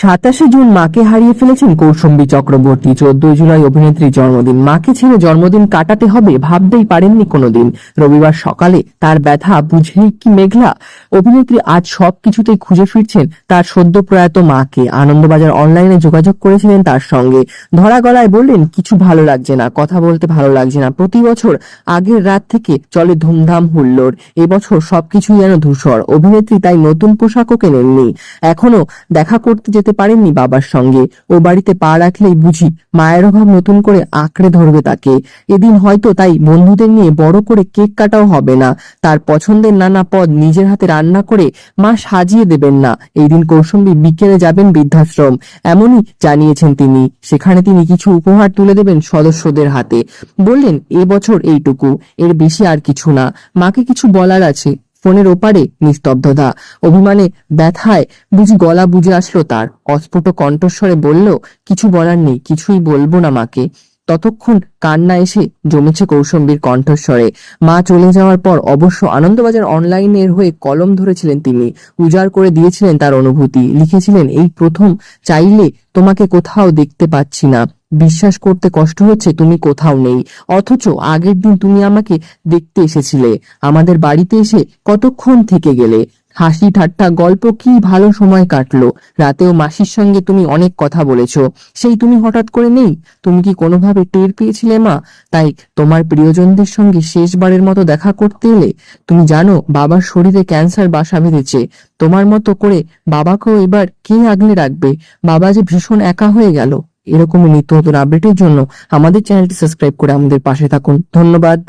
সাতাশে জুন মাকে হারিয়ে ফেলেছেন কৌশম্বী চক্রবর্তী। চোদ্দই জুলাই অভিনেত্রীর জন্মদিন। মাকে ছেড়ে জন্মদিন কাটাতে হবে ভাবতেই পারেননি কোনোদিন। রবিবার সকালে তার ব্যথা বুঝেই কি মেঘলা। অভিনেত্রী আজ সব কিছুতেই খুঁজে ফিরছেন তার সদ্য প্রয়াত মাকে। আনন্দবাজার অনলাইনে যোগাযোগ করেছিলেন তার সঙ্গে। ধরা গলায় বললেন, কিছু ভালো লাগছে না, কথা বলতে ভালো লাগছে না। প্রতি বছর আগের রাত থেকে চলে ধুমধাম হুল্লোড়। এবছর সবকিছুই যেন ধূসর। অভিনেত্রী তাই নতুন পোশাকও কেনেননি। এখনও দেখা করতে যেতে পারেননি বাবার সঙ্গে। ও বাড়িতে পা রাখলেই বুঝি মায়ের অভাব নতুন করে আঁকড়ে ধরবে তাকে। এদিন হয়তো তাই বন্ধুদের নিয়ে বড় করে কেক কাটাও হবে না। তার পছন্দের নানা পদ নিজের হাতে রান্না করে মা সাজিয়ে দেবেন না। এই দিন কৌশম্বী বিকেলে যাবেন বৃদ্ধাশ্রম। এমনই জানিয়েছেন তিনি। সেখানে তিনি কিছু উপহার তুলে দেবেন সদস্যদের হাতে। বললেন এবছর এইটুকু। এর বেশি আর কিছু না। মাকে কিছু বলার আছে। ফোনের ওপারে নিস্তব্ধতা। অভিমানে ব্যথায় বুঝি গলা বুঝে আসলো তার। অস্ফুট কণ্ঠস্বরে বলল, কিছু বলার নেই, কিছুই বলব না মাকে। ততক্ষণ কান্না এসে জমেছে কৌশম্বীর কণ্ঠস্বরে। মা চলে যাওয়ার পর অবশ্য আনন্দবাজার অনলাইনের হয়ে কলম ধরেছিলেন তিনি। উজাড় করে দিয়েছিলেন তার অনুভূতি। লিখেছিলেন, এই প্রথম, চাইলে তোমাকে কোথাও দেখতে পাচ্ছি না। বিশ্বাস করতে কষ্ট হচ্ছে, তুমি কোথাও নেই। অথচ আগের দিন তুমি আমাকে দেখতে এসেছিলে। আমাদের বাড়িতে এসে কতক্ষণ থেকে গেলে? হাসি ঠাট্টা গল্প কি ভালো সময় কাটলো? রাতেও মাসির সঙ্গে তুমি অনেক কথা বলেছ। সেই তুমি হঠাৎ করে নেই? তুমি কি কোনোভাবে টের পেয়েছিলে মা? তাই তোমার প্রিয়জনদের সঙ্গে শেষবারের মতো দেখা করতে এলে, তুমি জানো বাবার শরীরে ক্যান্সার বাসা বেঁধেছে। তোমার মতো করে বাবাকেও এবার কে আগলে রাখবে? বাবা যে ভীষণ একা হয়ে গেল। এরকমই নিত্য নতুন আপডেটের জন্য আমাদের চ্যানেলটি সাবস্ক্রাইব করে আমাদের পাশে থাকুন। ধন্যবাদ।